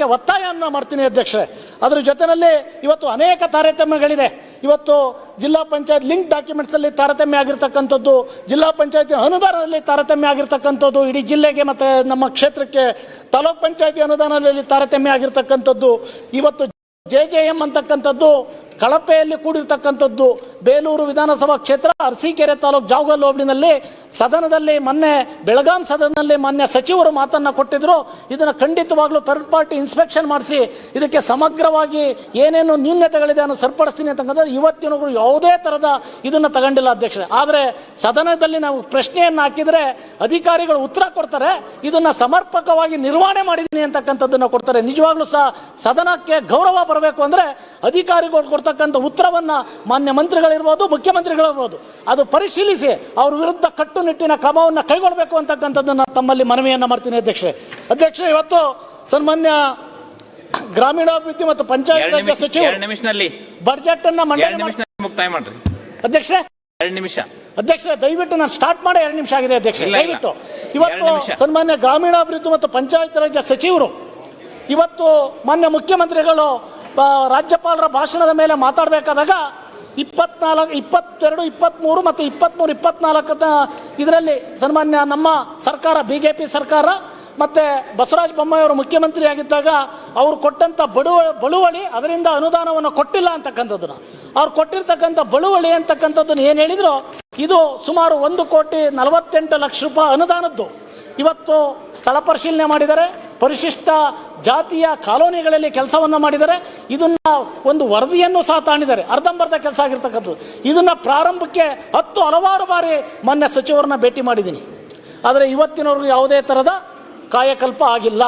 ಮಾಡೋದಕ್ಕೆ ಒತ್ತಾಯವನ್ನು ಮಾಡ್ತೀನಿ ಅಧ್ಯಕ್ಷರೇ. ಅದರ ಜೊತೆಯಲ್ಲಿ ಇವತ್ತು ಅನೇಕ ತಾರತಮ್ಯಗಳಿದೆ. ಇವತ್ತು ಜಿಲ್ಲಾ ಪಂಚಾಯತ್ ಲಿಂಕ್ ಡಾಕ್ಯುಮೆಂಟ್ಸ್ ಅಲ್ಲಿ ತಾರತಮ್ಯ ಆಗಿರ್ತಕ್ಕಂಥದ್ದು, ಜಿಲ್ಲಾ ಪಂಚಾಯತಿ ಅನುದಾನದಲ್ಲಿ ತಾರತಮ್ಯ ಆಗಿರ್ತಕ್ಕಂಥದ್ದು, ಇಡೀ ಜಿಲ್ಲೆಗೆ ಮತ್ತೆ ನಮ್ಮ ಕ್ಷೇತ್ರಕ್ಕೆ ತಾಲೂಕ್ ಪಂಚಾಯತಿ ಅನುದಾನದಲ್ಲಿ ತಾರತಮ್ಯ ಆಗಿರ್ತಕ್ಕಂಥದ್ದು. ಇವತ್ತು ಜೆ ಜೆ ಎಂ ಅಂತಕ್ಕಂಥದ್ದು ಕಳಪೆಯಲ್ಲಿ ಕೂಡಿರ್ತಕ್ಕಂಥದ್ದು ಬೇಲೂರು ವಿಧಾನಸಭಾ ಕ್ಷೇತ್ರ, ಅರಸೀಕೆರೆ ತಾಲೂಕು ಜಾವಗಲ್ ಹೋಬಳಿನಲ್ಲಿ ಸದನದಲ್ಲಿ ಮೊನ್ನೆ, ಬೆಳಗಾಂ ಸದನದಲ್ಲಿ ಮೊನ್ನೆ ಸಚಿವರು ಮಾತನ್ನ ಕೊಟ್ಟಿದ್ರು. ಇದನ್ನು ಖಂಡಿತವಾಗ್ಲೂ ಥರ್ಡ್ ಪಾರ್ಟಿ ಇನ್ಸ್ಪೆಕ್ಷನ್ ಮಾಡಿಸಿ, ಇದಕ್ಕೆ ಸಮಗ್ರವಾಗಿ ಏನೇನು ನ್ಯೂನ್ಯತೆಗಳಿದೆ ಅನ್ನೋ ಸರಿಪಡಿಸ್ತೀನಿ ಅಂತಕ್ಕಂಥ ಇವತ್ತಿನವರು ಯಾವುದೇ ಥರದ ಇದನ್ನು ತಗೊಂಡಿಲ್ಲ ಅಧ್ಯಕ್ಷರೇ. ಆದರೆ ಸದನದಲ್ಲಿ ನಾವು ಪ್ರಶ್ನೆಯನ್ನು ಹಾಕಿದರೆ ಅಧಿಕಾರಿಗಳು ಉತ್ತರ ಕೊಡ್ತಾರೆ, ಇದನ್ನ ಸಮರ್ಪಕವಾಗಿ ನಿರ್ವಹಣೆ ಮಾಡಿದ್ದೀನಿ ಅಂತಕ್ಕಂಥದ್ದನ್ನ ಕೊಡ್ತಾರೆ. ನಿಜವಾಗ್ಲೂ ಸಹ ಸದನಕ್ಕೆ ಗೌರವ ಬರಬೇಕು ಅಂದ್ರೆ ಅಧಿಕಾರಿಗಳು ಕೊಡ್ತಕ್ಕಂಥ ಉತ್ತರವನ್ನು ಮಾನ್ಯ ಮಂತ್ರಿಗಳಿರ್ಬೋದು ಮುಖ್ಯಮಂತ್ರಿಗಳಿರ್ಬೋದು ಅದು ಪರಿಶೀಲಿಸಿ ಅವ್ರ ವಿರುದ್ಧ ಕಟ್ಟುನಿಟ್ಟಿನ ಕ್ರಮವನ್ನು ಕೈಗೊಳ್ಳಬೇಕು ಅಂತಕ್ಕಂಥದ್ದನ್ನು ತಮ್ಮಲ್ಲಿ ಮನವಿಯನ್ನ ಮಾಡ್ತೀನಿ ಅಧ್ಯಕ್ಷರೇ. ಅಧ್ಯಕ್ಷ ಇವತ್ತು ಸನ್ಮಾನ್ಯ ಗ್ರಾಮೀಣಾಭಿವೃದ್ಧಿ ಮತ್ತು ಪಂಚಾಯತ್ ರಾಜ್ ರಾಜ್ಯ ಸಚಿವ ಸಚಿವರು ಬಜೆಟ್ ಅನ್ನ ಮಂಡನೆ ಮುಕ್ತಾಯ ಮಾಡ್ರಿ. ಅಧ್ಯಕ್ಷರೇ? ಎರಡು ನಿಮಿಷ. ಅಧ್ಯಕ್ಷ ದಯವಿಟ್ಟು ನಾನು ಸ್ಟಾರ್ಟ್ ಮಾಡಿ ಎರಡು ನಿಮಿಷ ಆಗಿದೆ ಅಧ್ಯಕ್ಷ. ದಯವಿಟ್ಟು. ಇವತ್ತು ಸನ್ಮಾನ್ಯ ಗ್ರಾಮೀಣಾಭಿವೃದ್ಧಿ ಮತ್ತು ಪಂಚಾಯತ್ ರಾಜ್ಯ ಸಚಿವರು ಇವತ್ತು ಮಾನ್ಯ ಮುಖ್ಯಮಂತ್ರಿಗಳು ರಾಜ್ಯಪಾಲರ ಭಾಷಣದ ಮೇಲೆ ಮಾತಾಡಬೇಕಾದಾಗ ಇಪ್ಪತ್ನಾಲ್ಕು, ಇಪ್ಪತ್ತೆರಡು ಇಪ್ಪತ್ತ್ಮೂರು ಮತ್ತು ಇಪ್ಪತ್ತ್ಮೂರು ಇಪ್ಪತ್ನಾಲ್ಕು ಇದರಲ್ಲಿ ಸನ್ಮಾನ್ಯ ನಮ್ಮ ಸರ್ಕಾರ ಬಿ ಜೆ ಪಿ ಸರ್ಕಾರ ಮತ್ತೆ ಬಸವರಾಜ ಬೊಮ್ಮಾಯಿ ಅವರು ಮುಖ್ಯಮಂತ್ರಿ ಆಗಿದ್ದಾಗ ಅವರು ಕೊಟ್ಟಂತ ಬಡುವ ಬಳುವಳಿ ಅದರಿಂದ ಅನುದಾನವನ್ನು ಕೊಟ್ಟಿಲ್ಲ ಅಂತಕ್ಕಂಥದ್ದನ್ನು. ಅವ್ರು ಕೊಟ್ಟಿರ್ತಕ್ಕಂಥ ಬಳುವಳಿ ಅಂತಕ್ಕಂಥದ್ದನ್ನು ಏನು ಹೇಳಿದ್ರು, ಇದು ಸುಮಾರು ಒಂದು ಕೋಟಿ ನಲವತ್ತೆಂಟು ಲಕ್ಷ ರೂಪಾಯಿ ಅನುದಾನದ್ದು. ಇವತ್ತು ಸ್ಥಳ ಪರಿಶೀಲನೆ ಮಾಡಿದರೆ, ಪರಿಶಿಷ್ಟ ಜಾತಿಯ ಕಾಲೋನಿಗಳಲ್ಲಿ ಕೆಲಸವನ್ನು ಮಾಡಿದರೆ, ಇದನ್ನ ಒಂದು ವರದಿಯನ್ನು ಸಹ ತಾಣಿದ್ದಾರೆ ಅರ್ಧಂಬರ್ಧ ಕೆಲಸ ಆಗಿರ್ತಕ್ಕಂಥದ್ದು. ಇದನ್ನ ಪ್ರಾರಂಭಕ್ಕೆ ಹತ್ತು ಹಲವಾರು ಬಾರಿ ಮಾನ್ಯ ಸಚಿವರನ್ನ ಭೇಟಿ ಮಾಡಿದ್ದೀನಿ. ಆದರೆ ಇವತ್ತಿನವರೆಗೂ ಯಾವುದೇ ಥರದ ಕಾಯಕಲ್ಪ ಆಗಿಲ್ಲ.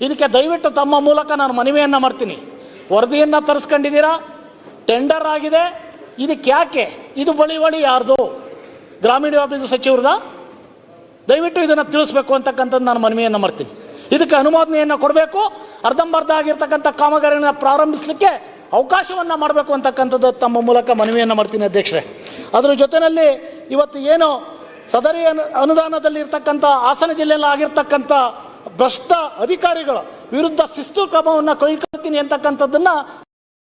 ಇದಕ್ಕೆ ದಯವಿಟ್ಟು ತಮ್ಮ ಮೂಲಕ ನಾನು ಮನವಿಯನ್ನು ಮಾಡ್ತೀನಿ. ವರದಿಯನ್ನು ತರಿಸ್ಕೊಂಡಿದ್ದೀರಾ? ಟೆಂಡರ್ ಆಗಿದೆ. ಇದಕ್ಕೆ ಯಾಕೆ? ಇದು ಬಳಿ ಬಳಿ ಯಾರ್ದು? ಗ್ರಾಮೀಣಾಭಿವೃದ್ಧಿ ಸಚಿವರದ? ದಯವಿಟ್ಟು ಇದನ್ನು ತಿಳಿಸ್ಬೇಕು ಅಂತಕ್ಕಂಥದ್ದು ನಾನು ಮನವಿಯನ್ನು ಮಾಡ್ತೀನಿ. ಇದಕ್ಕೆ ಅನುಮೋದನೆಯನ್ನು ಕೊಡಬೇಕು, ಅರ್ಧಂಬರ್ಧ ಆಗಿರ್ತಕ್ಕಂಥ ಕಾಮಗಾರಿಯನ್ನು ಪ್ರಾರಂಭಿಸಲಿಕ್ಕೆ ಅವಕಾಶವನ್ನು ಮಾಡಬೇಕು ಅಂತಕ್ಕಂಥದ್ದು ತಮ್ಮ ಮೂಲಕ ಮನವಿಯನ್ನು ಮಾಡ್ತೀನಿ ಅಧ್ಯಕ್ಷರೇ. ಅದರ ಜೊತೆಯಲ್ಲಿ ಇವತ್ತು ಏನು ಸದರಿ ಅನು ಅನುದಾನದಲ್ಲಿ ಇರ್ತಕ್ಕಂಥ ಹಾಸನ ಜಿಲ್ಲೆಯಲ್ಲಿ ಆಗಿರ್ತಕ್ಕಂಥ ಭ್ರಷ್ಟ ಅಧಿಕಾರಿಗಳ ವಿರುದ್ಧ ಶಿಸ್ತು ಕ್ರಮವನ್ನು ಕೈಗೊಳ್ತೀನಿ ಅಂತಕ್ಕಂಥದ್ದನ್ನು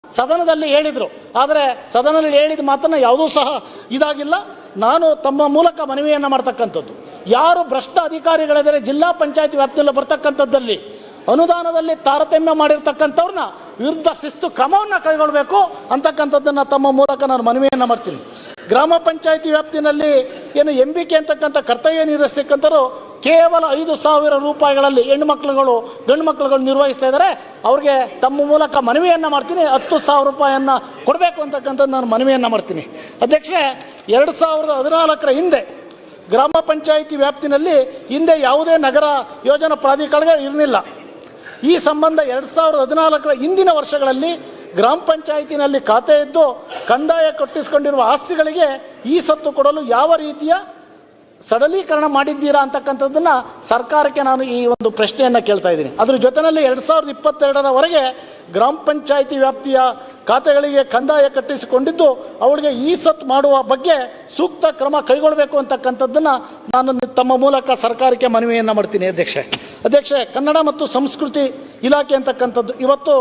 ಸದನದಲ್ಲಿ ಹೇಳಿದರು. ಆದರೆ ಸದನದಲ್ಲಿ ಹೇಳಿದ ಮಾತನ್ನು ಯಾವುದೂ ಸಹ ಇದಾಗಿಲ್ಲ. ನಾನು ತಮ್ಮ ಮೂಲಕ ಮನವಿಯನ್ನು ಮಾಡ್ತಕ್ಕಂಥದ್ದು. ಯಾರು ಭ್ರಷ್ಟ ಅಧಿಕಾರಿಗಳಿದ್ದಾರೆ ಜಿಲ್ಲಾ ಪಂಚಾಯತ್ ವ್ಯಾಪ್ತಿಯಲ್ಲಿ ಬರ್ತಕ್ಕಂಥದ್ದಲ್ಲಿ ಅನುದಾನದಲ್ಲಿ ತಾರತಮ್ಯ ಮಾಡಿರ್ತಕ್ಕಂಥವ್ರನ್ನ ವಿರುದ್ಧ ಶಿಸ್ತು ಕ್ರಮವನ್ನು ಕೈಗೊಳ್ಳಬೇಕು ಅಂತಕ್ಕಂಥದ್ದನ್ನು ತಮ್ಮ ಮೂಲಕ ನಾನು ಮನವಿಯನ್ನು ಮಾಡ್ತೀನಿ. ಗ್ರಾಮ ಪಂಚಾಯತಿ ವ್ಯಾಪ್ತಿನಲ್ಲಿ ಏನು ಎಂ ಬಿ ಕೆ ಅಂತಕ್ಕಂಥ ಕರ್ತವ್ಯ ನಿರ್ವಹಿಸ್ತಕ್ಕಂಥವ್ರು ಕೇವಲ ಐದು ಸಾವಿರ ರೂಪಾಯಿಗಳಲ್ಲಿ ಹೆಣ್ಣು ಮಕ್ಕಳುಗಳು, ಗಂಡು ಮಕ್ಕಳುಗಳು ನಿರ್ವಹಿಸ್ತಾ ಇದ್ದಾರೆ. ಅವ್ರಿಗೆ ತಮ್ಮ ಮೂಲಕ ಮನವಿಯನ್ನು ಮಾಡ್ತೀನಿ. ಹತ್ತು ಸಾವಿರ ರೂಪಾಯಿಯನ್ನು ಕೊಡಬೇಕು ಅಂತಕ್ಕಂಥದ್ದು ನಾನು ಮನವಿಯನ್ನು ಮಾಡ್ತೀನಿ. ಅಧ್ಯಕ್ಷೆ ಎರಡು ಸಾವಿರದ ಹದಿನಾಲ್ಕರ ಹಿಂದೆ ಗ್ರಾಮ ಪಂಚಾಯಿತಿ ವ್ಯಾಪ್ತಿನಲ್ಲಿ ಹಿಂದೆ ಯಾವುದೇ ನಗರ ಯೋಜನಾ ಪ್ರಾಧಿಕಾರಗಳು ಇರಲಿಲ್ಲ. ಈ ಸಂಬಂಧ ಎರಡು ಸಾವಿರದ ಹದಿನಾಲ್ಕರ ಹಿಂದಿನ ವರ್ಷಗಳಲ್ಲಿ ಗ್ರಾಮ ಪಂಚಾಯಿತಿನಲ್ಲಿ ಖಾತೆ ಇದ್ದು ಕಂದಾಯ ಕಟ್ಟಿಸಿಕೊಂಡಿರುವ ಆಸ್ತಿಗಳಿಗೆ ಈ ಸತ್ತು ಕೊಡಲು ಯಾವ ರೀತಿಯ ಸಡಲೀಕರಣ ಮಾಡಿದ್ದೀರಾ ಅಂತಕ್ಕಂಥದ್ದನ್ನು ಸರ್ಕಾರಕ್ಕೆ ನಾನು ಈ ಒಂದು ಪ್ರಶ್ನೆಯನ್ನ ಕೇಳ್ತಾ ಇದ್ದೀನಿ. ಅದ್ರ ಜೊತೆಯಲ್ಲಿ ಎರಡು ಸಾವಿರದ ಇಪ್ಪತ್ತೆರಡರವರೆಗೆ ಗ್ರಾಮ ಪಂಚಾಯಿತಿ ವ್ಯಾಪ್ತಿಯ ಖಾತೆಗಳಿಗೆ ಕಂದಾಯ ಕಟ್ಟಿಸಿಕೊಂಡಿದ್ದು, ಅವಳಿಗೆ ಈ ಸತ್ ಮಾಡುವ ಬಗ್ಗೆ ಸೂಕ್ತ ಕ್ರಮ ಕೈಗೊಳ್ಳಬೇಕು ಅಂತಕ್ಕಂಥದ್ದನ್ನು ನಾನು ತಮ್ಮ ಮೂಲಕ ಸರ್ಕಾರಕ್ಕೆ ಮನವಿಯನ್ನ ಮಾಡ್ತೀನಿ ಅಧ್ಯಕ್ಷೆ ಅಧ್ಯಕ್ಷೆ ಕನ್ನಡ ಮತ್ತು ಸಂಸ್ಕೃತಿ ಇಲಾಖೆ ಅಂತಕ್ಕಂಥದ್ದು, ಇವತ್ತು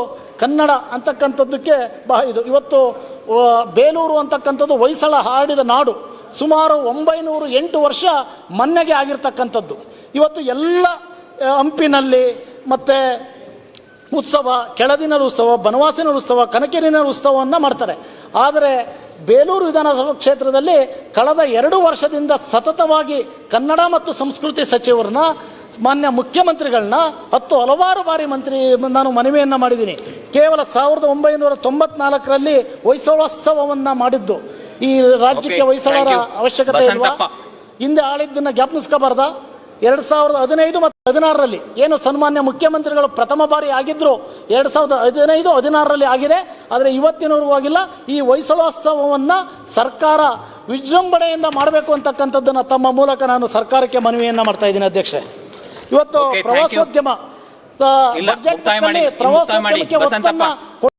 ಕನ್ನಡ ಅಂತಕ್ಕಂಥದ್ದಕ್ಕೆ ಬಹ ಇದು ಇವತ್ತು ಬೇಲೂರು ಅಂತಕ್ಕಂಥದ್ದು ಹೊಯ್ಸಳ ಹಾಡಿದ ನಾಡು. ಸುಮಾರು ಒಂಬೈನೂರು ಎಂಟು ವರ್ಷ ಮನ್ನೆಗೆ ಆಗಿರ್ತಕ್ಕಂಥದ್ದು. ಇವತ್ತು ಎಲ್ಲ ಹಂಪಿನಲ್ಲಿ ಮತ್ತೆ ಉತ್ಸವ, ಕೆಳದಿನ ಉತ್ಸವ, ಬನವಾಸಿನ ಉತ್ಸವ, ಕನಕಿರಿನ ಉತ್ಸವವನ್ನು ಮಾಡ್ತಾರೆ. ಆದರೆ ಬೇಲೂರು ವಿಧಾನಸಭಾ ಕ್ಷೇತ್ರದಲ್ಲಿ ಕಳೆದ ಎರಡು ವರ್ಷದಿಂದ ಸತತವಾಗಿ ಕನ್ನಡ ಮತ್ತು ಸಂಸ್ಕೃತಿ ಸಚಿವರನ್ನ, ಮಾನ್ಯ ಮುಖ್ಯಮಂತ್ರಿಗಳನ್ನ, ಹತ್ತು ಹಲವಾರು ಬಾರಿ ಮಂತ್ರಿ, ನಾನು ಮನವಿಯನ್ನು ಮಾಡಿದ್ದೀನಿ. ಕೇವಲ ಸಾವಿರದ ಒಂಬೈನೂರ ತೊಂಬತ್ನಾಲ್ಕರಲ್ಲಿ ಹೊಯ್ಸಳೋತ್ಸವವನ್ನ ಮಾಡಿದ್ದು. ಈ ರಾಜ್ಯಕ್ಕೆ ವಹಿಸಲಾರ. ಅವಶ್ಯಕತೆ ಇಲ್ವಾ. ಹಿಂದೆ ಆಳಿದ್ದನ್ನ ಜ್ಞಾಪನಿಸ್ಕೋಬಾರ್ದ ಎರಡ್ ಸಾವಿರದ ಹದಿನೈದು ಮತ್ತು ಹದಿನಾರರಲ್ಲಿ ಏನು ಸನ್ಮಾನ್ಯ ಮುಖ್ಯಮಂತ್ರಿಗಳು ಪ್ರಥಮ ಬಾರಿ ಆಗಿದ್ರು ಎರಡ್ ಸಾವಿರದ ಹದಿನೈದು ಹದಿನಾರರಲ್ಲಿ ಆಗಿದೆ ಆದರೆ ಇವತ್ತಿನವರೆಗೂ ಆಗಿಲ್ಲ ಈ ಹೊಯ್ಸಳೋತ್ಸವವನ್ನ ಸರ್ಕಾರ ವಿಜೃಂಭಣೆಯಿಂದ ಮಾಡಬೇಕು ಅಂತಕ್ಕಂಥದ್ದನ್ನ ತಮ್ಮ ಮೂಲಕ ನಾನು ಸರ್ಕಾರಕ್ಕೆ ಮನವಿಯನ್ನ ಮಾಡ್ತಾ ಇದ್ದೀನಿ ಅಧ್ಯಕ್ಷೆ ಇವತ್ತು. ಪ್ರವಾಸೋದ್ಯಮ ಬಜೆಟ್. ಪ್ರವಾಸೋದ್ಯಮಕ್ಕೆ. ಒತ್ತನ್ನ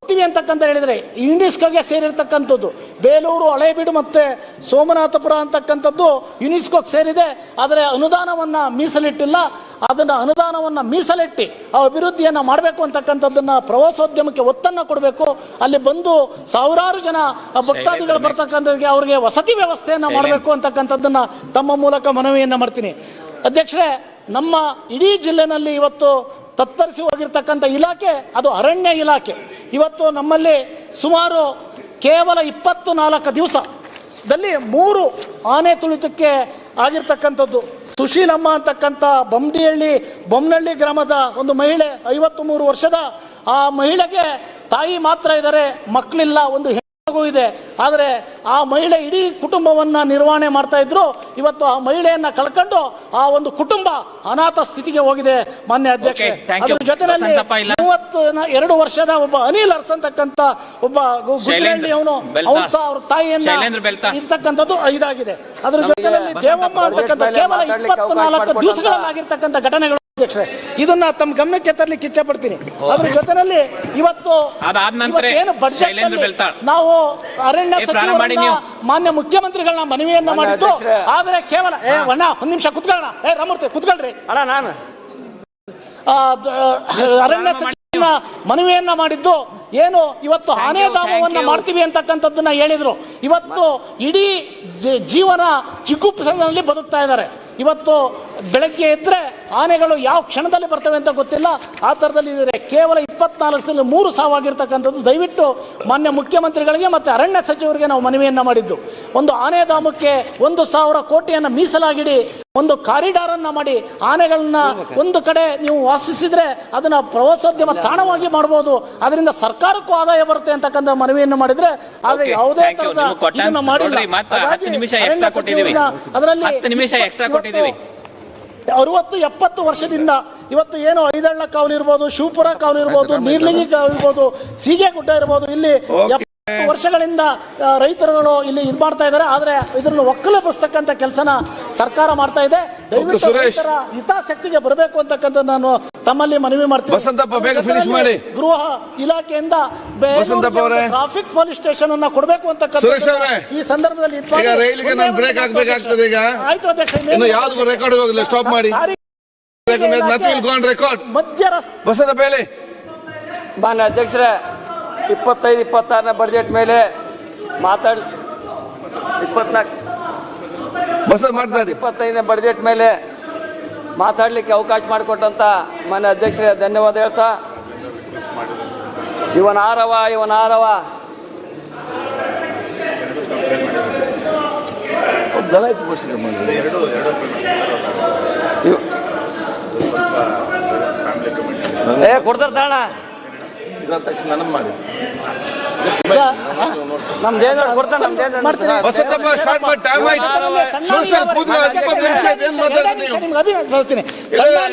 ಕೊಡ್ತೀವಿ ಅಂತಕ್ಕಂತ ಹೇಳಿದ್ರೆ ಯುನೆಸ್ಕೋಗೆ ಸೇರಿರ್ತಕ್ಕಂಥದ್ದು ಬೇಲೂರು ಹಳೇಬೀಡು ಮತ್ತೆ ಸೋಮನಾಥಪುರ ಅಂತಕ್ಕಂಥದ್ದು ಯುನೆಸ್ಕೋಗೆ ಸೇರಿದೆ ಆದರೆ ಅನುದಾನವನ್ನ ಮೀಸಲಿಟ್ಟಿಲ್ಲ. ಅದನ್ನ ಅನುದಾನವನ್ನ ಮೀಸಲಿಟ್ಟು ಆ ಅಭಿವೃದ್ಧಿಯನ್ನು ಮಾಡಬೇಕು ಅಂತಕ್ಕಂಥದ್ದನ್ನ ಪ್ರವಾಸೋದ್ಯಮಕ್ಕೆ ಒತ್ತನ್ನ ಕೊಡಬೇಕು. ಅಲ್ಲಿ ಬಂದು ಸಾವಿರಾರು ಜನ ಭಕ್ತಾದಿಗಳು ಬರ್ತಕ್ಕಂಥವ್ರಿಗೆ ಅವರಿಗೆ ವಸತಿ ವ್ಯವಸ್ಥೆಯನ್ನು ಮಾಡಬೇಕು ಅಂತಕ್ಕಂಥದ್ದನ್ನ ತಮ್ಮ ಮೂಲಕ ಮನವಿಯನ್ನ ಮಾಡ್ತೀನಿ. ಅಧ್ಯಕ್ಷರೇ ನಮ್ಮ ಇಡೀ ಜಿಲ್ಲೆನಲ್ಲಿ ಇವತ್ತು ತತ್ತರಿಸಿ ಹೋಗಿರ್ತಕ್ಕಂಥ ಇಲಾಖೆ, ಅದು ಅರಣ್ಯ ಇಲಾಖೆ. ಇವತ್ತು ನಮ್ಮಲ್ಲಿ ಸುಮಾರು ಕೇವಲ ಇಪ್ಪತ್ತು ನಾಲ್ಕು ದಿವಸದಲ್ಲಿ ಮೂರು ಆನೆ ತುಳಿತಕ್ಕೆ ಆಗಿರ್ತಕ್ಕಂಥದ್ದು. ಸುಶೀಲಮ್ಮ ಅಂತಕ್ಕಂಥ ಬೊಮ್ಮಡಿಹಳ್ಳಿ ಬೊಮ್ಮನಹಳ್ಳಿ ಗ್ರಾಮದ ಒಂದು ಮಹಿಳೆ ಐವತ್ತು ಮೂರು ವರ್ಷದ ಆ ಮಹಿಳೆಗೆ ತಾಯಿ ಮಾತ್ರ ಇದ್ದಾರೆ, ಮಕ್ಕಳಿಲ್ಲ, ಒಂದು ಇದೆ ಆದರೆ ಆ ಮಹಿಳೆ ಇಡೀ ಕುಟುಂಬವನ್ನ ನಿರ್ವಹಣೆ ಮಾಡ್ತಾ ಇದ್ರು ಇವತ್ತು ಆ ಮಹಿಳೆಯನ್ನ ಕಳ್ಕೊಂಡು ಆ ಒಂದು ಕುಟುಂಬ ಅನಾಥ ಸ್ಥಿತಿಗೆ ಹೋಗಿದೆ ಮಾನ್ಯ ಅಧ್ಯಕ್ಷ ಅದ್ರ ಜೊತೆನಲ್ಲಿ. ಮೂವತ್ತು ಎರಡು ವರ್ಷದ ಒಬ್ಬ ಅನಿಲ್ ಅರ್ಸ್ ಅಂತಕ್ಕಂತ ಒಬ್ಬ ಗುಜರಾಳಿ ಅವನು. ಅವನು ಸಹ ಅವ್ರ ತಾಯಿಯನ್ನ. ಇರ್ತಕ್ಕಂಥದ್ದು ಇದಾಗಿದೆ ಅದ್ರ ಜೊತೆಯಲ್ಲಿ ದೇವಮ್ಮ ಅಂತಕ್ಕಂಥ ಕೇವಲ ಇಪ್ಪತ್ನಾಲ್ಕು ದಿವಸಗಳಲ್ಲಾಗಿರ್ತಕ್ಕಂಥ ಘಟನೆಗಳು ಅಧ್ಯಕ್ಷರೇ ಇದನ್ನ ತಮ್ಮ ಗಮನಕ್ಕೆ ತರಲಿಕ್ಕೆ ಇಚ್ಛೆ ಪಡ್ತೀನಿ ಅದ್ರ ಜೊತೆನಲ್ಲಿ ಇವತ್ತು ಅದಾದ ನಂತರ ಶೈಲೇಂದ್ರ ಅಲ್ಲಿ ಬೆಲ್ತಾಳ್. ನಾವು ಅರಣ್ಯ ಏ, ಪ್ರಾರಂಭ ಮಾಡಿ ಸಚಿವರನ್ನ ನೀವು. ಮಾನ್ಯ ಮುಖ್ಯಮಂತ್ರಿಗಳನ್ನ ಮನವಿಯನ್ನ ಮಾಡಿದ್ದು. ಆದ್ರೆ ಕೇವಲ ಏ ಅಣ್ಣ ಒಂದ್ ನಿಮಿಷ ಕುತ್ಕೊಳ್ಳೋಣ. ಏ ರಾಮೂರ್ತಿ ಕುತ್ಕೊಳ್ರಿ. ಅಣ್ಣ ನಾನು. ಅರಣ್ಯ ಸಚಿವರನ್ನ ಮನವಿಯನ್ನ ಮಾಡಿದ್ದು. ಏನು ಇವತ್ತು ಆನೆ you, ಧಾಮವನ್ನ thank you. ಮಾಡ್ತೀವಿ ಅಂತಕ್ಕಂಥದ್ದನ್ನ ಹೇಳಿದ್ರು. ಇವತ್ತು ಇಡೀ ಜೀವನ ಜೀವನ ಚಿಗುಪ್ಸದಲ್ಲಿ ಬದುಕ್ತಾ ಇದ್ದಾರೆ. ಇವತ್ತು ಬೆಳಗ್ಗೆ ಇದ್ದರೆ ಆನೆಗಳು ಯಾವ ಕ್ಷಣದಲ್ಲಿ ಬರ್ತವೆ ಅಂತ ಗೊತ್ತಿಲ್ಲ. ಆ ಥರದಲ್ಲಿ ಇದ್ದಾರೆ ಕೇವಲ ಇಪ್ಪತ್ನಾಲ್ಕು ಮೂರು ಸಾವಾಗಿರ್ತಕ್ಕಂಥದ್ದು ದಯವಿಟ್ಟು ಮಾನ್ಯ ಮುಖ್ಯಮಂತ್ರಿಗಳಿಗೆ ಮತ್ತೆ ಅರಣ್ಯ ಸಚಿವರಿಗೆ ನಾವು ಮನವಿಯನ್ನ ಮಾಡಿದ್ದು. ಒಂದು ಆನೆ ಧಾಮಕ್ಕೆ ಒಂದು ಸಾವಿರ ಕೋಟಿಯನ್ನ ಮೀಸಲಾಗಿಡಿ ಒಂದು ಕಾರಿಡಾರ್ ಅನ್ನ ಮಾಡಿ ಆನೆಗಳನ್ನ ಒಂದು ಕಡೆ ನೀವು ವಾಸಿಸಿದ್ರೆ ಅದನ್ನ ಪ್ರವಾಸೋದ್ಯಮ ತಾಣವಾಗಿ ಮಾಡಬಹುದು ಅದರಿಂದ ಸರ್ಕಾರಕ್ಕೂ ಆದಾಯ ಬರುತ್ತೆ ಅಂತಕ್ಕಂಥ ಮನವಿಯನ್ನು ಮಾಡಿದ್ರೆ ಆದರೆ ಯಾವುದೇ ಇದನ್ನ ಮಾಡಿಲ್ಲ. ಅದರಲ್ಲಿ ನಿಮಿಷ ಅದರಲ್ಲಿ ಕೊಟ್ಟಿದ್ದೀವಿ. ಅರವತ್ತು ಎಪ್ಪತ್ತು ವರ್ಷದಿಂದ ಇವತ್ತು ಏನು ಐದಳ್ಳ ಕಾವಲು ಇರ್ಬೋದು ಶಿವಪುರ ಕಾವಲು ಇರ್ಬೋದು ನೀರ್ಲಿಂಗಿ ಕಾವಲು ಇರ್ಬೋದು ಸೀಗೆಗುಡ್ಡ ಇರ್ಬೋದು ಇಲ್ಲಿ ವರ್ಷಗಳಿಂದ ರೈತರುಗಳು ಇಲ್ಲಿ ಇದು ಮಾಡ್ತಾ ಇದ್ದಾರೆ ಆದ್ರೆ ಇದನ್ನು ಒಕ್ಕಲುಬಸ್ತಕ್ಕಂಥ ಕೆಲಸನ ಸರ್ಕಾರ ಮಾಡ್ತಾ ಇದೆ ದಯವಿಟ್ಟು ಸುರೇಶ್. ರೈತರ ಹಿತಾಸಕ್ತಿಗೆ ಬರಬೇಕು ಅಂತಕ್ಕಂಥ ನಾನು ತಮ್ಮಲ್ಲಿ ಮನವಿ ಮಾಡ್ತೀನಿ ವಸಂತಪ್ಪ, ಬೇಗ finish ಮಾಡಿ. ಗೃಹ ಇಲಾಖೆಯಿಂದ. ಟ್ರಾಫಿಕ್ ಪೊಲೀಸ್ ಸ್ಟೇಷನ್ ಅನ್ನ ಕೊಡಬೇಕು ಅಂತಕ್ಕಂಥ. ಈ ಸಂದರ್ಭದಲ್ಲಿ ಇದ್ ಮಾಡಿ. ಈಗ ರೈಲಿಗೆ ನಾನು ಬ್ರೇಕ್ ಹಾಕ್ಬೇಕಾಗ್ತದೆ ಈಗ. ಆಯ್ತು ಅಧ್ಯಕ್ಷ ಇನ್ನು ಯಾವ್ದು ರೆಕಾರ್ಡ್ ಹೋಗಿಲ್ಲ ಸ್ಟಾಪ್ ಮಾಡಿ ರೆಕಾರ್ಡ್ ಮಧ್ಯ ಬೇಲೆ ಮಾನ್ಯ ಅಧ್ಯಕ್ಷರೇ ಇಪ್ಪತ್ತೈದು ಇಪ್ಪತ್ತಾರನೇ ಬಜೆಟ್ ಮೇಲೆ ಮಾತಾಡ್ ಇಪ್ಪತ್ನಾಲ್ಕು ಇಪ್ಪತ್ತೈದನೇ ಬಜೆಟ್ ಮೇಲೆ ಮಾತಾಡಲಿಕ್ಕೆ ಅವಕಾಶ ಮಾಡಿಕೊಟ್ಟಂತ ಮನೆ ಅಧ್ಯಕ್ಷರೇ ಧನ್ಯವಾದ ಹೇಳ್ತಾ. ಇವನ ಆರವ ಇವನ ಆರವ. ಏ ಕೊಡ್ತಾರ ತಾಣ. ಇದಾದ ತಕ್ಷಣ ಮಾಡಿ. ಕೊಡ್ತಾನೆ ಟೈಮ್ ಆಯ್ತು. ಸರ್ ಇಪ್ಪತ್ತು ನಿಮಿಷ ಆಯ್ತು, ಏನ್? ನಿಮ್ಗೆ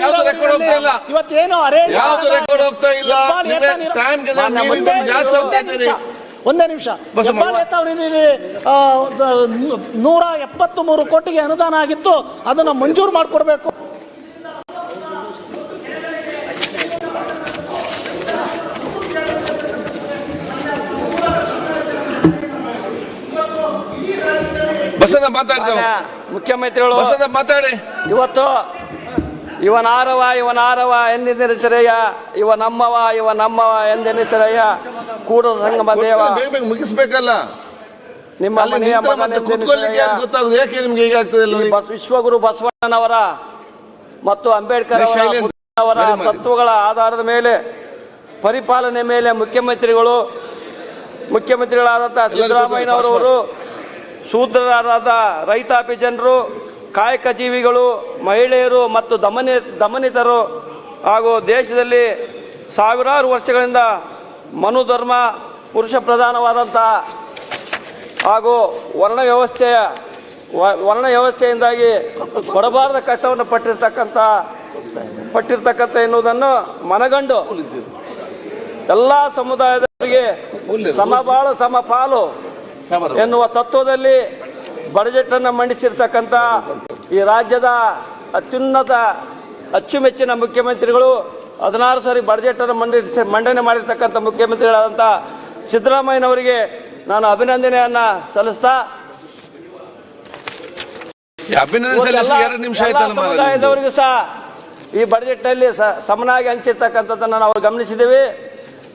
ಯಾವ್ದು ಹೋಗ್ತಾ ಇಲ್ಲ. ಇವತ್ತೇನು ಯಾವ್ದು ಹೋಗ್ತಾ ಇಲ್ಲ. ಒಂದೇ ಜಾಸ್ತಿ ಹೋಗ್ತಾ ಒಂದೇ ನಿಮಿಷ. ಒಂದೇ ನೂರ ಎಪ್ಪತ್ತು ಮೂರು ಕೋಟಿಗೆ ಅನುದಾನ ಆಗಿತ್ತು. ಅದನ್ನ ಮಂಜೂರು ಮಾಡಿಕೊಡ್ಬೇಕು. ಬಸದ ಮಾತಾಡ್ತಾವ ಮುಖ್ಯಮಂತ್ರಿಗಳು ಬಸದ ಮಾತಾಡಿ. ಇವತ್ತು ಇವನಾರವ ಇವನಾರವ ಎಂದೆನಿಸರಯ್ಯ ಇವ ನಮ್ಮವ ಇವ ನಮ್ಮವ ಎಂದೆನಿಸರಯ್ಯ ಕೂಡ ಸಂಗಮ ದೇವ. ಮುಗಿಸ್ಬೇಕಲ್ಲ? ನಿಮ್ಮ ಮನೆಯ ಗೊತ್ತಾಗುದು? ಯಾಕೆ ನಿಮ್ಗೆ ಹೀಗಾಗ್ತದೆ ವಿಶ್ವಗುರು ಬಸವಣ್ಣನವರ ಮತ್ತು ಅಂಬೇಡ್ಕರ್ ಅವರ. ತತ್ವಗಳ ಆಧಾರದ ಮೇಲೆ ಪರಿಪಾಲನೆ ಮೇಲೆ ಮುಖ್ಯಮಂತ್ರಿಗಳು ಮುಖ್ಯಮಂತ್ರಿಗಳಾದಂತಹ ಸಿದ್ದರಾಮಯ್ಯನವರವರು ಶೂದ್ರರಾದ ರೈತಾಪಿ ಜನರು, ಕಾಯಕ ಜೀವಿಗಳು, ಮಹಿಳೆಯರು ಮತ್ತು ದಮನಿ, ದಮನಿತರು ಹಾಗೂ ದೇಶದಲ್ಲಿ ಸಾವಿರಾರು ವರ್ಷಗಳಿಂದ ಮನುಧರ್ಮ, ಪುರುಷ ಪ್ರಧಾನವಾದಂಥ ಹಾಗೂ ವರ್ಣ ವ್ಯವಸ್ಥೆಯ, ವರ್ಣ ವ್ಯವಸ್ಥೆಯಿಂದಾಗಿ ಕೊಡಬಾರದ ಕಷ್ಟವನ್ನು ಪಟ್ಟಿರ್ತಕ್ಕಂಥ ಪಟ್ಟಿರ್ತಕ್ಕಂಥ ಎನ್ನುವುದನ್ನು ಮನಗಂಡು ಎಲ್ಲ ಸಮುದಾಯದವರಿಗೆ ಸಮಬಾಳು ಸಮಪಾಲು ಎನ್ನುವ ತತ್ವದಲ್ಲಿ ಬಜೆಟ್ ಅನ್ನು ಮಂಡಿಸಿರ್ತಕ್ಕಂಥ ಈ ರಾಜ್ಯದ ಅತ್ಯುನ್ನತ ಅಚ್ಚುಮೆಚ್ಚಿನ ಮುಖ್ಯಮಂತ್ರಿಗಳು ಹದಿನಾರು ಸಾರಿ ಬಡ್ಜೆಟನ್ನು ಮಂಡಿಸಿ ಮಂಡನೆ ಮಾಡಿರ್ತಕ್ಕಂಥ ಮುಖ್ಯಮಂತ್ರಿಗಳಾದಂಥ ಸಿದ್ದರಾಮಯ್ಯನವರಿಗೆ ನಾನು ಅಭಿನಂದನೆಯನ್ನ ಸಲ್ಲಿಸ್ತಾ. ಸಮುದಾಯದವರಿಗೂ ಸಹ ಈ ಬಡ್ಜೆಟ್ನಲ್ಲಿ ಸಮನಾಗಿ ಹಂಚಿರ್ತಕ್ಕಂಥದ್ದನ್ನು ನಾವು ಗಮನಿಸಿದ್ದೀವಿ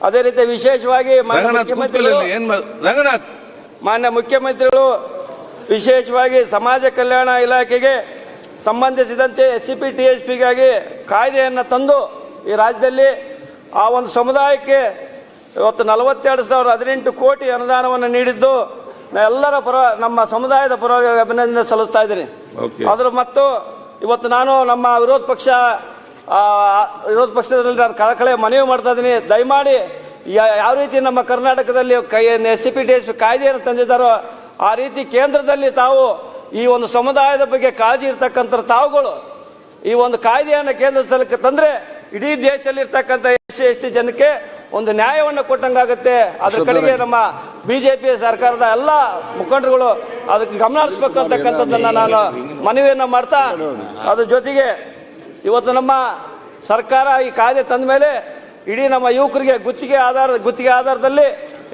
ಅದೇ ರೀತಿ ವಿಶೇಷವಾಗಿ ಮುಖ್ಯಮಂತ್ರಿಗಳು ಮಾನ್ಯ ಮುಖ್ಯಮಂತ್ರಿಗಳು ವಿಶೇಷವಾಗಿ ಸಮಾಜ ಕಲ್ಯಾಣ ಇಲಾಖೆಗೆ ಸಂಬಂಧಿಸಿದಂತೆ S C P T H ಪಿಗಾಗಿ ಕಾಯ್ದೆಯನ್ನು ತಂದು ಈ ರಾಜ್ಯದಲ್ಲಿ ಆ ಒಂದು ಸಮುದಾಯಕ್ಕೆ ಇವತ್ತು ನಲವತ್ತೆರಡು ಸಾವಿರದ ಹದಿನೆಂಟು ಕೋಟಿ ಅನುದಾನವನ್ನು ನೀಡಿದ್ದು ಎಲ್ಲರ ಪರ ನಮ್ಮ ಸಮುದಾಯದ ಪರವಾಗಿ ಅಭಿನಂದನೆ ಸಲ್ಲಿಸ್ತಾ ಇದ್ದೀನಿ. ಅದ್ರ ಮತ್ತು ಇವತ್ತು ನಾನು ನಮ್ಮ ವಿರೋಧ ಪಕ್ಷ ವಿರೋಧ ಪಕ್ಷದಲ್ಲಿ ನಾನು ಕಳಕಳೆ ಮನವಿ ಮಾಡ್ತಾ ಇದ್ದೀನಿ ದಯಮಾಡಿ ಯಾವ ರೀತಿ ನಮ್ಮ ಕರ್ನಾಟಕದಲ್ಲಿ ಕೈ S C P D S ಕಾಯ್ದೆಯನ್ನು ತಂದಿದ್ದಾರೋ ಆ ರೀತಿ ಕೇಂದ್ರದಲ್ಲಿ ತಾವು ಈ ಒಂದು ಸಮುದಾಯದ ಬಗ್ಗೆ ಕಾಳಜಿ ಇರ್ತಕ್ಕಂಥ ತಾವುಗಳು ಈ ಒಂದು ಕಾಯ್ದೆಯನ್ನು ಕೇಂದ್ರ ಸ್ಥಳಕ್ಕೆ ತಂದರೆ ಇಡೀ ದೇಶದಲ್ಲಿ ಇರ್ತಕ್ಕಂಥ ಎಸ್ ಸಿ ಎಸ್ ಟಿ ಜನಕ್ಕೆ ಒಂದು ನ್ಯಾಯವನ್ನು ಕೊಟ್ಟಂಗಾಗುತ್ತೆ ಅದ್ರ ಕಡೆಗೆ ನಮ್ಮ ಬಿಜೆಪಿ ಸರ್ಕಾರದ ಎಲ್ಲ ಮುಖಂಡರುಗಳು ಅದಕ್ಕೆ ಗಮನ ಹರಿಸ್ಬೇಕು ಅಂತಕ್ಕಂಥದ್ದನ್ನ ನಾನು ಮನವಿಯನ್ನು ಮಾಡ್ತಾ ಅದ್ರ ಜೊತೆಗೆ ಇವತ್ತು ನಮ್ಮ ಸರ್ಕಾರ ಈ ಕಾಯ್ದೆ ತಂದ ಮೇಲೆ ಇಡೀ ನಮ್ಮ ಯುವಕರಿಗೆ ಗುತ್ತಿಗೆ ಆಧಾರ ಗುತ್ತಿಗೆ ಆಧಾರದಲ್ಲಿ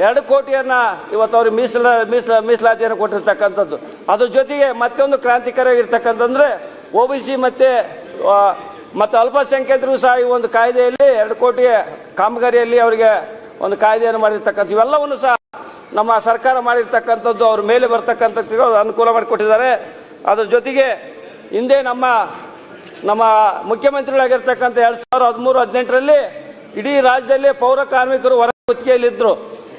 ಎರಡು ಕೋಟಿಯನ್ನ ಇವತ್ತು ಅವ್ರಿಗೆ ಮೀಸಲ ಮೀಸಲ, ಮೀಸಲಾತಿಯನ್ನು ಕೊಟ್ಟಿರ್ತಕ್ಕಂಥದ್ದು. ಅದ್ರ ಜೊತೆಗೆ ಮತ್ತೊಂದು ಕ್ರಾಂತಿಕಾರಿಯಾಗಿರ್ತಕ್ಕಂಥಂದ್ರೆ ಒ ಬಿ ಸಿ ಮತ್ತೆ ಮತ್ತು ಅಲ್ಪಸಂಖ್ಯಾತರು ಸಹ ಈ ಒಂದು ಕಾಯ್ದೆಯಲ್ಲಿ ಎರಡು ಕೋಟಿ ಕಾಮಗಾರಿಯಲ್ಲಿ ಅವರಿಗೆ ಒಂದು ಕಾಯ್ದೆಯನ್ನು ಮಾಡಿರ್ತಕ್ಕಂಥ, ಇವೆಲ್ಲವನ್ನು ಸಹ ನಮ್ಮ ಸರ್ಕಾರ ಮಾಡಿರ್ತಕ್ಕಂಥದ್ದು, ಅವ್ರ ಮೇಲೆ ಬರ್ತಕ್ಕಂಥದ್ದು ಅನುಕೂಲ ಮಾಡಿಕೊಟ್ಟಿದ್ದಾರೆ. ಅದ್ರ ಜೊತೆಗೆ ಹಿಂದೆ ನಮ್ಮ ನಮ್ಮ ಮುಖ್ಯಮಂತ್ರಿಗಳಾಗಿರ್ತಕ್ಕಂಥ ಎರಡು ಸಾವಿರದ ಹದಿಮೂರು, ಹದಿನೆಂಟರಲ್ಲಿ ಇಡೀ ರಾಜ್ಯದಲ್ಲಿ ಪೌರ ಕಾರ್ಮಿಕರು ಹೊರ ಗುತ್ತಿಗೆಯಲ್ಲಿದ್ದರು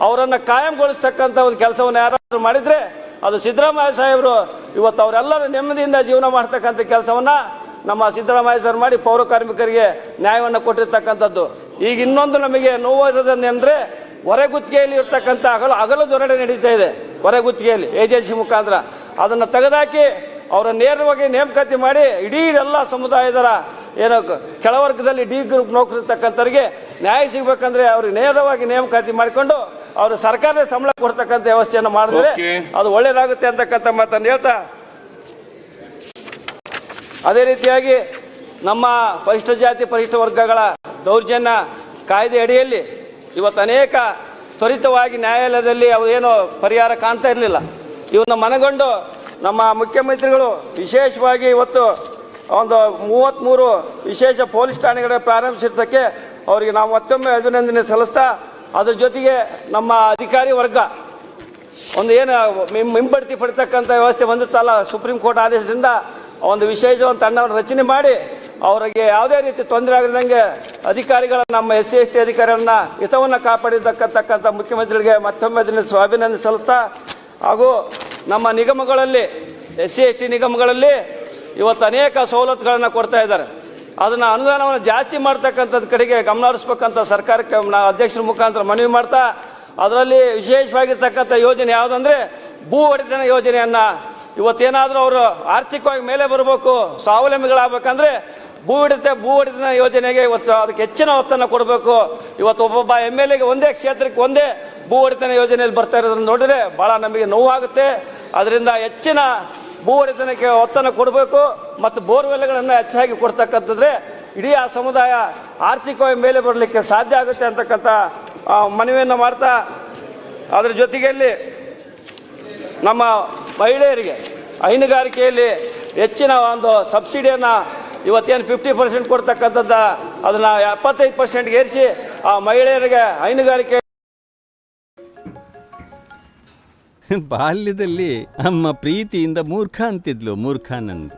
ಅವರನ್ನು ಕಾಯಂಗೊಳಿಸ್ತಕ್ಕಂಥ ಒಂದು ಕೆಲಸವನ್ನು ಯಾರಾದರೂ ಮಾಡಿದ್ರೆ ಅದು ಸಿದ್ದರಾಮಯ್ಯ ಸಾಹೇಬರು ಇವತ್ತು ಅವರೆಲ್ಲರೂ ನೆಮ್ಮದಿಯಿಂದ ಜೀವನ ಮಾಡ್ತಕ್ಕಂಥ ಕೆಲಸವನ್ನ ನಮ್ಮ ಸಿದ್ದರಾಮಯ್ಯ ಸರ್ ಮಾಡಿ ಪೌರ ಕಾರ್ಮಿಕರಿಗೆ ನ್ಯಾಯವನ್ನು ಕೊಟ್ಟಿರ್ತಕ್ಕಂಥದ್ದು. ಈಗ ಇನ್ನೊಂದು ನಮಗೆ ನೋವು ಇರೋದನ್ನೆಂದರೆ ಹೊರಗುತ್ತಿಗೆಯಲ್ಲಿ ಇರ್ತಕ್ಕಂಥ ಅಗಲ ಅಗಲ ದೊರಡೆ ನಡೀತಾ ಇದೆ. ಹೊರಗುತ್ತಿಗೆಯಲ್ಲಿ ಏಜೆನ್ಸಿ ಮುಖಾಂತರ. ಅದನ್ನು ತೆಗೆದಾಕಿ ಅವರ ನೇರವಾಗಿ ನೇಮಕಾತಿ ಮಾಡಿ ಇಡೀ ಎಲ್ಲ ಸಮುದಾಯದರ ಏನೋ ಕೆಳವರ್ಗದಲ್ಲಿ ಡಿ ಗ್ರೂಪ್ ನೌಕರಿ ಇರ್ತಕ್ಕಂಥವ್ರಿಗೆ ನ್ಯಾಯ ಸಿಗಬೇಕಂದ್ರೆ ಅವ್ರಿಗೆ ನೇರವಾಗಿ ನೇಮಕಾತಿ ಮಾಡಿಕೊಂಡು ಅವರು ಸರ್ಕಾರದ ಸಂಬಳ ಕೊಡ್ತಕ್ಕಂಥ ವ್ಯವಸ್ಥೆಯನ್ನು ಮಾಡಿದ್ರೆ ಅದು ಒಳ್ಳೇದಾಗುತ್ತೆ ಅಂತಕ್ಕಂಥ ಮಾತನ್ನು ಹೇಳ್ತಾ. ಅದೇ ರೀತಿಯಾಗಿ ನಮ್ಮ ಪರಿಷ್ಠ ಜಾತಿ ಪರಿಷ್ಠ ವರ್ಗಗಳ ದೌರ್ಜನ್ಯ ಕಾಯ್ದೆ ಅಡಿಯಲ್ಲಿ ಇವತ್ತು ಅನೇಕ ತ್ವರಿತವಾಗಿ ನ್ಯಾಯಾಲಯದಲ್ಲಿ ಅವು ಏನು ಪರಿಹಾರ ಕಾಣ್ತಾ ಇರಲಿಲ್ಲ. ಇವನ್ನ ಮನಗೊಂಡು ನಮ್ಮ ಮುಖ್ಯಮಂತ್ರಿಗಳು ವಿಶೇಷವಾಗಿ ಇವತ್ತು ಒಂದು ಮೂವತ್ತ್ಮೂರು ವಿಶೇಷ ಪೊಲೀಸ್ ಠಾಣೆಗಳ ಪ್ರಾರಂಭಿಸಿರ್ತಕ್ಕೆ ಅವರಿಗೆ ನಾವು ಮತ್ತೊಮ್ಮೆ ಅಭಿನಂದನೆ ಸಲ್ಲಿಸ್ತಾ ಅದ್ರ ಜೊತೆಗೆ ನಮ್ಮ ಅಧಿಕಾರಿ ವರ್ಗ ಒಂದು ಏನು ಹಿಂಬಡ್ತಿ ಪಡ್ತಕ್ಕಂಥ ವ್ಯವಸ್ಥೆ ಬಂದಿತ್ತಲ್ಲ ಸುಪ್ರೀಂ ಕೋರ್ಟ್ ಆದೇಶದಿಂದ ಒಂದು ವಿಶೇಷ ಒಂದು ತಂಡವನ್ನು ರಚನೆ ಮಾಡಿ ಅವರಿಗೆ ಯಾವುದೇ ರೀತಿ ತೊಂದರೆ ಆಗದಂಗೆ ಅಧಿಕಾರಿಗಳ ನಮ್ಮ ಎಸ್ ಸಿ, ಎಸ್ ಟಿ ಅಧಿಕಾರಿಗಳನ್ನ ಹಿತವನ್ನು ಕಾಪಾಡಿರ್ತಕ್ಕಂಥ ಮುಖ್ಯಮಂತ್ರಿಗಳಿಗೆ ಮತ್ತೊಮ್ಮೆ ಅದನ್ನು ಸ್ವಾಭಿನಂದನೆ ಸಲ್ಲಿಸ್ತಾ ಹಾಗೂ ನಮ್ಮ ನಿಗಮಗಳಲ್ಲಿ ಎಸ್ ಸಿ ಎಸ್ ಟಿ ನಿಗಮಗಳಲ್ಲಿ ಇವತ್ತು ಅನೇಕ ಸವಲತ್ತುಗಳನ್ನು ಕೊಡ್ತಾ ಇದ್ದಾರೆ. ಅದನ್ನು ಅನುದಾನವನ್ನು ಜಾಸ್ತಿ ಮಾಡ್ತಕ್ಕಂಥದ್ದು ಕಡೆಗೆ ಗಮನ ಹರಿಸ್ಬೇಕಂತ ಸರ್ಕಾರಕ್ಕೆ ನಾವು ಅಧ್ಯಕ್ಷರ ಮುಖಾಂತರ ಮನವಿ ಮಾಡ್ತಾ, ಅದರಲ್ಲಿ ವಿಶೇಷವಾಗಿರ್ತಕ್ಕಂಥ ಯೋಜನೆ ಯಾವುದಂದ್ರೆ ಭೂ ಒಡೆತನ ಯೋಜನೆಯನ್ನ. ಇವತ್ತೇನಾದರೂ ಅವರು ಆರ್ಥಿಕವಾಗಿ ಮೇಲೆ ಬರಬೇಕು, ಸ್ವಾವಲಂಬಿಗಳಾಗಬೇಕಂದ್ರೆ ಭೂ ಹಿಡಿತ ಭೂ ಹಿಡಿತ ಯೋಜನೆಗೆ ಇವತ್ತು ಅದಕ್ಕೆ ಹೆಚ್ಚಿನ ಒತ್ತನ್ನು ಕೊಡಬೇಕು. ಇವತ್ತು ಒಬ್ಬೊಬ್ಬ ಎಂ ಎಲ್ ಎಗೆ ಒಂದೇ ಕ್ಷೇತ್ರಕ್ಕೆ ಒಂದೇ ಭೂ ಹಿಡಿತನ ಯೋಜನೆಯಲ್ಲಿ ಬರ್ತಾ ಇರೋದನ್ನು ನೋಡಿದ್ರೆ ಭಾಳ ನಮಗೆ ನೋವಾಗುತ್ತೆ. ಅದರಿಂದ ಹೆಚ್ಚಿನ ಭೂ ಹಿಡಿತನಕ್ಕೆ ಒತ್ತನ್ನು ಕೊಡಬೇಕು ಮತ್ತು ಬೋರ್ವೆಲ್ಗಳನ್ನು ಹೆಚ್ಚಾಗಿ ಕೊಡ್ತಕ್ಕಂಥದ್ರೆ ಇಡೀ ಆ ಸಮುದಾಯ ಆರ್ಥಿಕವಾಗಿ ಮೇಲೆ ಬರಲಿಕ್ಕೆ ಸಾಧ್ಯ ಆಗುತ್ತೆ ಅಂತಕ್ಕಂಥ ಮನವಿಯನ್ನು ಮಾಡ್ತಾ ಅದರ ಜೊತೆಗೆಲ್ಲಿ ನಮ್ಮ ಮಹಿಳೆಯರಿಗೆ ಹೈನುಗಾರಿಕೆಯಲ್ಲಿ ಹೆಚ್ಚಿನ ಒಂದು ಸಬ್ಸಿಡಿಯನ್ನು ಇವತ್ತೇನು ಫಿಫ್ಟಿ ಪರ್ಸೆಂಟ್ ಕೊಡ್ತಕ್ಕಂಥದ್ದು ಅದನ್ನ ಎಪ್ಪತ್ತೈದು ಪರ್ಸೆಂಟ್ಗೆ ಏರಿಸಿ ಆ ಮಹಿಳೆಯರಿಗೆ ಹೈನುಗಾರಿಕೆ ಬಾಲ್ಯದಲ್ಲಿ ಅಮ್ಮ ಪ್ರೀತಿಯಿಂದ ಮೂರ್ಖ ಅಂತಿದ್ಲು ಮೂರ್ಖಾನಂದ್